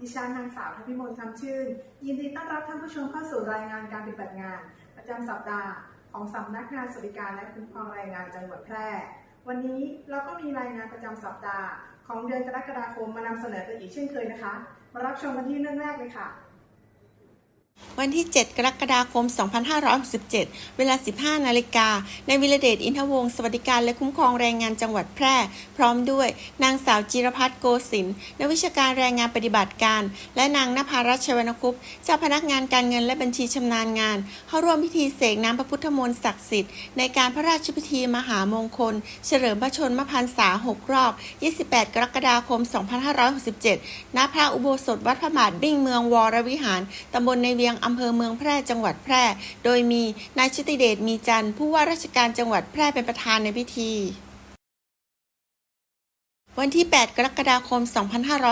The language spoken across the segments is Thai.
ดิฉันนางสาวทพิมลคำชื่น ยินดีต้อนรับท่านผู้ชมเข้าสู่รายงานการปฏิบัติงาน ประจำสัปดาห์ของสำนักงานสวัสดิการและคุ้มครองแรงงานจังหวัดแพร่ วันนี้เราก็มีรายงานประจำสัปดาห์ ของเดือนกรกฎาคมมานำเสนอกันอีกเช่นเคยนะคะ มารับชมกันที่เรื่องแรกเลยค่ะ วันที่ 7 กรกฎาคม 2567 เวลา 15 นาฬิกา ในวิรเดชอินทวงศ์สวัสดิการและคุ้มครองแรงงานจังหวัดแพร่ พร้อมด้วย นางสาวจิรพัฒน์โกศินนักวิชาการแรงงานปฏิบัติการ และนางนภารัชวรรณคุปต์เจ้าพนักงานการเงินและบัญชีชำนาญงาน เข้าร่วมพิธีเสกน้ำพระพุทธมนต์ศักดิ์สิทธิ์ในการพระราชพิธีมหามงคล เฉลิมพระชนมพรรษา 6 รอบ 28 กรกฎาคม 2567 ณ พระอุโบสถวัดพระบาทบิ่งเมืองวรวิหาร ตำบลในเวียงอำเภอเมืองแพร่จังหวัดแพร่ โดยมีนายชิติเดชมีจันทร์ผู้ว่าราชการจังหวัดแพร่เป็นประธานในพิธี วันที่ 8 กรกฎาคม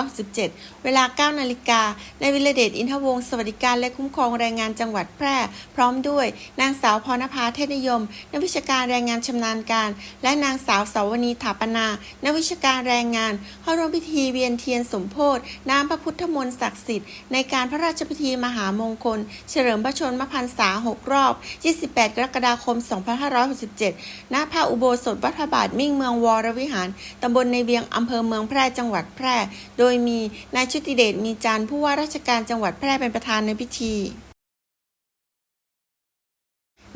2567 เวลา 9 นาฬิกา ในวิรเดชอินทวงศ์สวัสดิการและคุ้มครองแรงงานจังหวัดแพร่ พร้อมด้วย นางสาวพรณภาเทศนิยม นักวิชาการแรงงานชำนาญการ และนางสาวสาวนีถาปนา นักวิชาการแรงงาน เข้าร่วมพิธีเวียนเทียนสมโพธิน้ำพระพุทธมนต์ศักดิ์สิทธิ์ ในการพระราชพิธีมหามงคล เฉลิมพระชนมพรรษา 6 รอบ 28 กรกฎาคม 2567 ณ พระอุโบสถวัดพระบาทมิ่งเมืองวรวิหาร ตำบลในเวียงอำเภอเมืองแพร่จังหวัดแพร่ โดยมีนายชุติเดชมีจันทร์ผู้ว่าราชการจังหวัดแพร่เป็นประธานในพิธี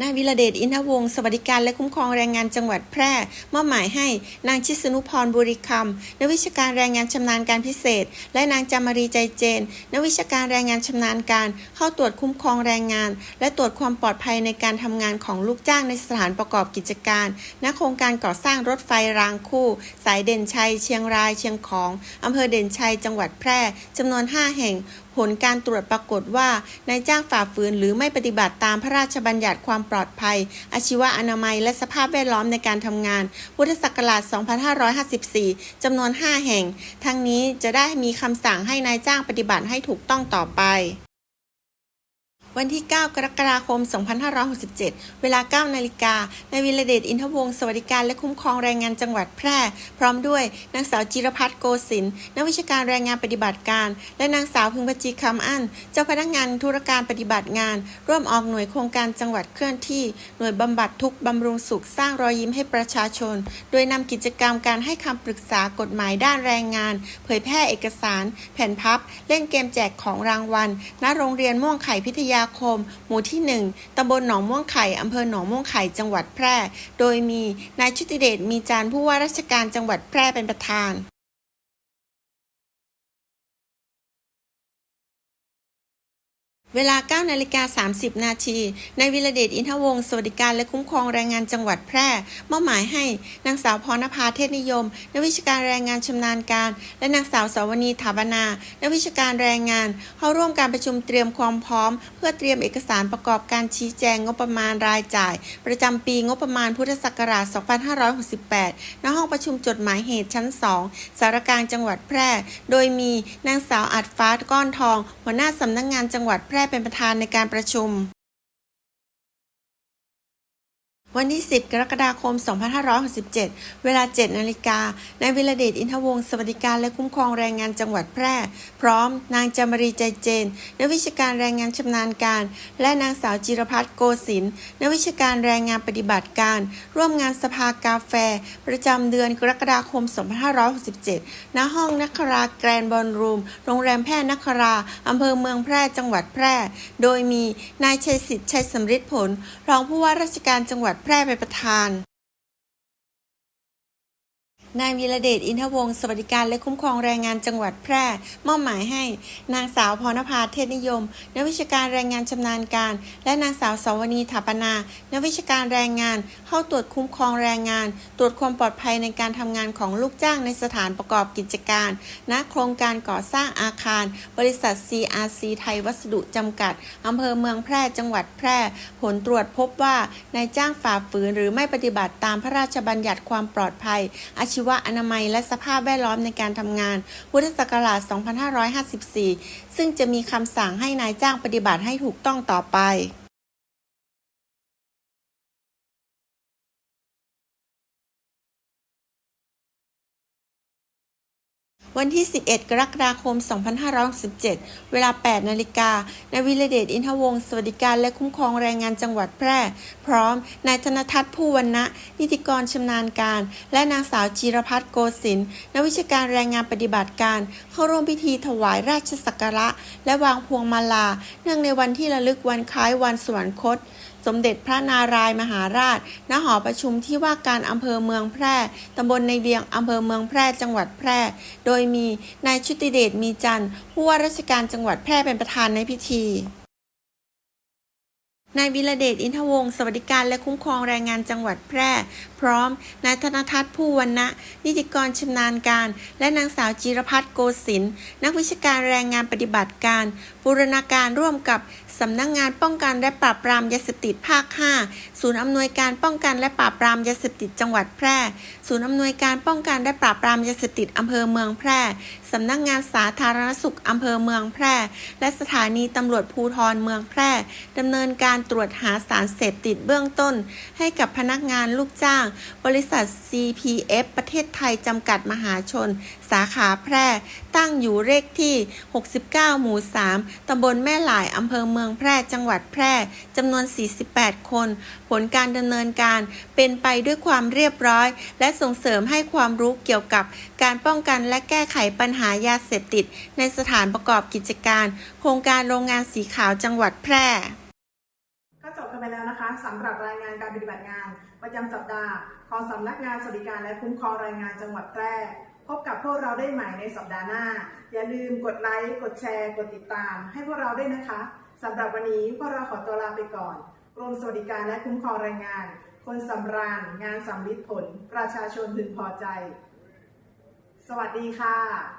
นายวิรเดชอินทวงศ์สวัสดิการและคุ้มครองแรงงานจังหวัดแพร่ มอบหมายให้นางชิสนุพรบุริคำนักวิชาการแรงงานชำนาญการพิเศษ และนางจามารีใจเจนนักวิชาการแรงงานชำนาญการ เข้าตรวจคุ้มครองแรงงาน และตรวจความปลอดภัยในการทำงานของลูกจ้างในสถานประกอบกิจการณโครงการก่อสร้างรถไฟรางคู่ สายเด่นชัย เชียงรายเชียงของอำเภอเด่นชัยจังหวัดแพร่จำนวน 5 แห่ง ผลการตรวจปรากฏว่านายจ้างฝ่าฝืนหรือไม่ปฏิบัติตามพระราชบัญญัติความปลอดภัย อาชีวะอนามัย และสภาพแวดล้อมในการทำงาน พุทธศักราช 2554 จำนวน 5 แห่ง ทั้งนี้จะได้มีคำสั่งให้นายจ้างปฏิบัติให้ถูกต้องต่อไป วันที่ 9 กรกฎาคม 2567 เวลา 9 นาฬิกาในวิรเดชอินทวงศ์สวัสดิการและคุ้มครองแรงงานจังหวัดแพร่ พร้อมด้วยนางสาวจิรพัฒน์โกศินนักวิชาการแรงงานปฏิบัติการ และนางสาวพึงปจีคำอั้น เจ้าพนักงานธุรการปฏิบัติงาน ร่วมออกหน่วยโครงการจังหวัดเคลื่อนที่ หน่วยบำบัดทุกบำรุงสุขสร้างรอยยิ้มให้ประชาชน โดยนำกิจกรรมการให้คำปรึกษากฎหมายด้านแรงงาน เผยแพร่เอกสาร แผ่นพับ เล่นเกมแจกของรางวัลณโรงเรียนม่วงไข่พิทยาคม หมู่ที่ 1ตำบลหนองม่วงไข่อำเภอหนองม่วงไข่จังหวัดแพร่ โดยมีนายชุติเดชมีจานทร์ผู้ว่าราชการจังหวัดแพร่เป็นประธาน เวลา9นาฬิกา30 นาทีในวิรเดชอินทวงศ์สวัสดิการและคุ้มครองแรงงานจังหวัดแพร่ มอบหมายให้นางสาวพรณภาเทศนิยม นักวิชาการแรงงานชำนาญการ และนางสาวสาวนีถาบนา นักวิชาการแรงงาน เข้าร่วมการประชุมเตรียมความพร้อม เพื่อเตรียมเอกสารประกอบการชี้แจงงบประมาณรายจ่าย ประจำปีงบประมาณพุทธศักราช 2568 ณ ห้องประชุมจดหมายเหตุชั้น 2 สารกลางจังหวัดแพร่ โดยมีนางสาวอัดฟ้าก้อนทอง หัวหน้าสำนักงานจังหวัดแพร่ได้เป็นประธานในการประชุม วันที่ 10 กรกฎาคม 2567 เวลา 7 นาฬิกาในวิรเดชอินทวงศ์สวัสดิการและคุ้มครองแรงงานจังหวัดแพร่ พร้อมนางจามรีใจเจน นักวิชาการแรงงานชำนาญการ และนางสาวจิรพัฒน์โกศินนักวิชาการแรงงานปฏิบัติการ ร่วมงานสภากาแฟ ประจำเดือนกรกฎาคม 2567 ณ ห้องนักราแกรนบอลรูม โรงแรมแพร่นักราอำเภอเมืองแพร่จังหวัดแพร่ โดยมีนายชัยสิทธิ์ชัยสำริดผล รองผู้ว่าราชการจังหวัดร่ไปประทาน นายวีระเดชอินทวงศ์สวัสดิการและคุ้มครองแรงงานจังหวัดแพร่ มอบหมายให้ นางสาวพรณภาเทศนิยม นักวิชาการแรงงานชำนาญการ และนางสาวสาวนีถาปนา นักวิชาการแรงงาน เข้าตรวจคุ้มครองแรงงาน ตรวจความปลอดภัยในการทำงานของลูกจ้างในสถานประกอบกิจการณโครงการก่อสร้างอาคาร บริษัท CRC ไทยวัสดุจำกัดอำเภอเมืองแพร่จังหวัดแพร่ ผลตรวจพบว่านายจ้างฝ่าฝืนหรือไม่ปฏิบัติตามพระราชบัญญัติความปลอดภัยอาชีววะอนามัยและสภาพแวดล้อมในการทำงาน พุทธศักราช 2554 ซึ่งจะมีคำสั่งให้นายจ้างปฏิบัติให้ถูกต้องต่อไป วันที่ 11 กรกฎาคม 2567เวลา 8 นาฬิกา นายวิรเดชอินทวงศ์สวัสดิการและคุ้มครองแรงงานจังหวัดแพร่ พร้อม นายธนทัศน์ผู้วรรณะ นิติกรชำนาญการ และนางสาวจีรพัฒน์โกศินนักวิชาการแรงงานปฏิบัติการ เข้าร่วมพิธีถวายราชสักการะ และวางพวงมาลา เนื่องในวันที่ระลึกวันคล้ายวันสวรรคต สมเด็จพระนารายมหาราช ณ หอประชุมที่ว่าการอำเภอเมืองแพร่ ตำบลในเวียงอำเภอเมืองแพร่ จังหวัดแพร่ โดยมีนายชุติเดชมีจันทร์ผู้ว่าราชการจังหวัดแพร่เป็นประธานในพิธี นายวิรเดชอินทวงศ์สวัสดิการและคุ้มครองแรงงานจังหวัดแพร่ พร้อมนายธนทัศน์ผู้วรรณะ นิติกรชำนาญการ และนางสาวจิรพัฒน์โกศินนักวิชาการแรงงานปฏิบัติการบูรณาการร่วมกับสำนักงงานป้องกันและปราบปรามยาเสพติดภาค 5 ศูนย์อำนวยการป้องกันและปราบปรามยาเสพติดจังหวัดแพร่ ศูนย์อำนวยการป้องกันและปราบปรามยาเสพติดอำเภอเมืองแพร่สำนักงานสาธารณสุขอำเภอเมืองแพร่ และสถานีตำรวจภูธรเมืองแพร่ดำเนินการตรวจหาสารเสพติดเบื้องต้น ให้กับพนักงานลูกจ้าง บริษัท CPF ประเทศไทยจำกัดมหาชน สาขาแพร่ ตั้งอยู่เลขที่ 69 หมู่ 3 ตำบลแม่หลายอำเภอเมืองแพร่ จังหวัดแพร่จำนวน 48 คน ผลการดำเนินการเป็นไปด้วยความเรียบร้อย และส่งเสริมให้ความรู้เกี่ยวกับการป้องกันและแก้ไขปัญหายาเสพติด ในสถานประกอบกิจการ โครงการโรงงานสีขาวจังหวัดแพร่ กันไปแล้วนะคะสำหรับรายงานการปฏิบัติงาน ประจำสัปดาห์ของสำนักงานสวัสดิการและคุ้มครองแรงงานจังหวัดแพร่พบกับพวกเราได้ใหม่ในสัปดาห์หน้า อย่าลืมกดไลค์กดแชร์ กดติดตาม ให้พวกเราด้วยนะคะสำหรับวันนี้พวกเราขอตัวลาไปก่อนกรมสวัสดิการและคุ้มครองแรงงาน คนสำราญ งานสำลิดผล ประชาชนพึงพอใจ สวัสดีค่ะ